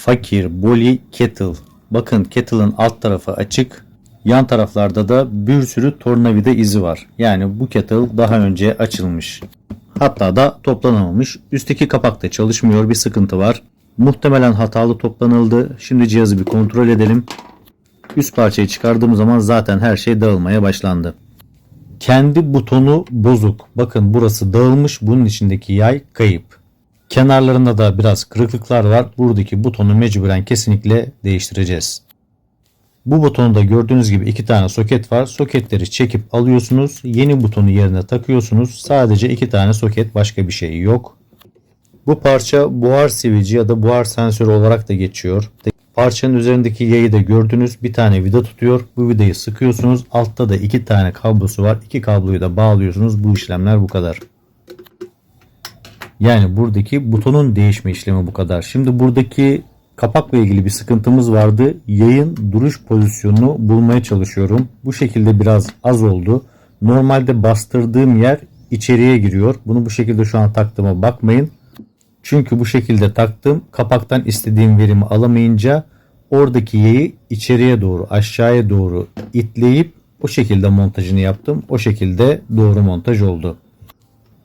Fakir Boli Kettle. Bakın kettle'ın alt tarafı açık. Yan taraflarda da bir sürü tornavida izi var. Yani bu kettle daha önce açılmış. Hatta da toplanamamış. Üstteki kapak da çalışmıyor. Bir sıkıntı var. Muhtemelen hatalı toplanıldı. Şimdi cihazı bir kontrol edelim. Üst parçayı çıkardığım zaman zaten her şey dağılmaya başlandı. Kendi butonu bozuk. Bakın burası dağılmış. Bunun içindeki yay kayıp. Kenarlarında da biraz kırıklıklar var. Buradaki butonu mecburen kesinlikle değiştireceğiz. Bu butonda gördüğünüz gibi iki tane soket var. Soketleri çekip alıyorsunuz. Yeni butonu yerine takıyorsunuz. Sadece iki tane soket başka bir şey yok. Bu parça buhar sivici ya da buhar sensörü olarak da geçiyor. Parçanın üzerindeki yayı da gördünüz. Bir tane vida tutuyor. Bu vidayı sıkıyorsunuz. Altta da iki tane kablosu var. İki kabloyu da bağlıyorsunuz. Bu işlemler bu kadar. Yani buradaki butonun değişme işlemi bu kadar. Şimdi buradaki kapakla ilgili bir sıkıntımız vardı. Yayın duruş pozisyonunu bulmaya çalışıyorum. Bu şekilde biraz az oldu. Normalde bastırdığım yer içeriye giriyor. Bunu bu şekilde şu an taktığıma bakmayın. Çünkü bu şekilde taktım. Kapaktan istediğim verimi alamayınca oradaki yayı içeriye doğru aşağıya doğru itleyip o şekilde montajını yaptım. O şekilde doğru montaj oldu.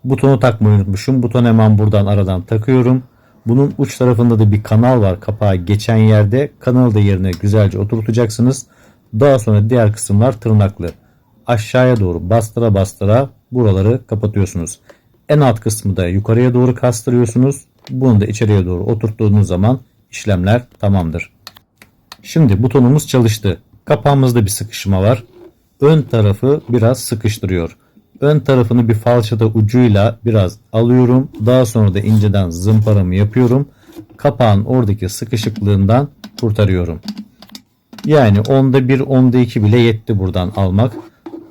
Butonu takmayı unutmuşum. Buton hemen buradan aradan takıyorum. Bunun uç tarafında da bir kanal var kapağı geçen yerde. Kanalı da yerine güzelce oturtacaksınız. Daha sonra diğer kısımlar tırnaklı. Aşağıya doğru bastıra bastıra buraları kapatıyorsunuz. En alt kısmı da yukarıya doğru kastırıyorsunuz. Bunu da içeriye doğru oturttuğunuz zaman işlemler tamamdır. Şimdi butonumuz çalıştı. Kapağımızda bir sıkışma var. Ön tarafı biraz sıkıştırıyor. Ön tarafını bir falçata ucuyla biraz alıyorum. Daha sonra da inceden zımparamı yapıyorum. Kapağın oradaki sıkışıklığından kurtarıyorum. Yani onda bir, onda iki bile yetti buradan almak.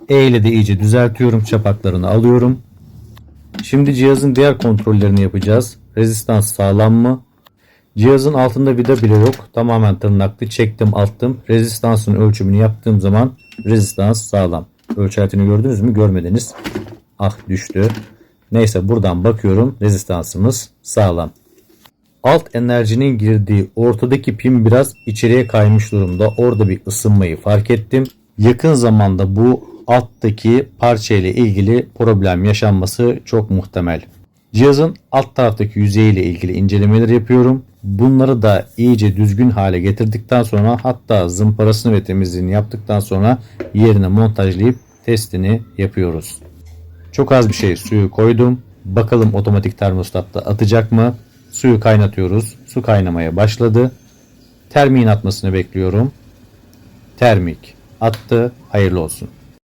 E ile de iyice düzeltiyorum. Çapaklarını alıyorum. Şimdi cihazın diğer kontrollerini yapacağız. Rezistans sağlam mı? Cihazın altında vida bile yok. Tamamen tırnaklı. Çektim attım. Rezistansın ölçümünü yaptığım zaman rezistans sağlam. Ölçertini gördünüz mü? Görmediniz. Ah düştü. Neyse buradan bakıyorum. Rezistansımız sağlam. Alt enerjinin girdiği ortadaki pin biraz içeriye kaymış durumda. Orada bir ısınmayı fark ettim. Yakın zamanda bu alttaki parça ile ilgili problem yaşanması çok muhtemel. Cihazın alt taraftaki yüzeyiyle ilgili incelemeler yapıyorum. Bunları da iyice düzgün hale getirdikten sonra hatta zımparasını ve temizliğini yaptıktan sonra yerine montajlayıp testini yapıyoruz. Çok az bir şey suyu koydum. Bakalım otomatik termostatta atacak mı? Suyu kaynatıyoruz. Su kaynamaya başladı. Termiğin atmasını bekliyorum. Termik attı. Hayırlı olsun.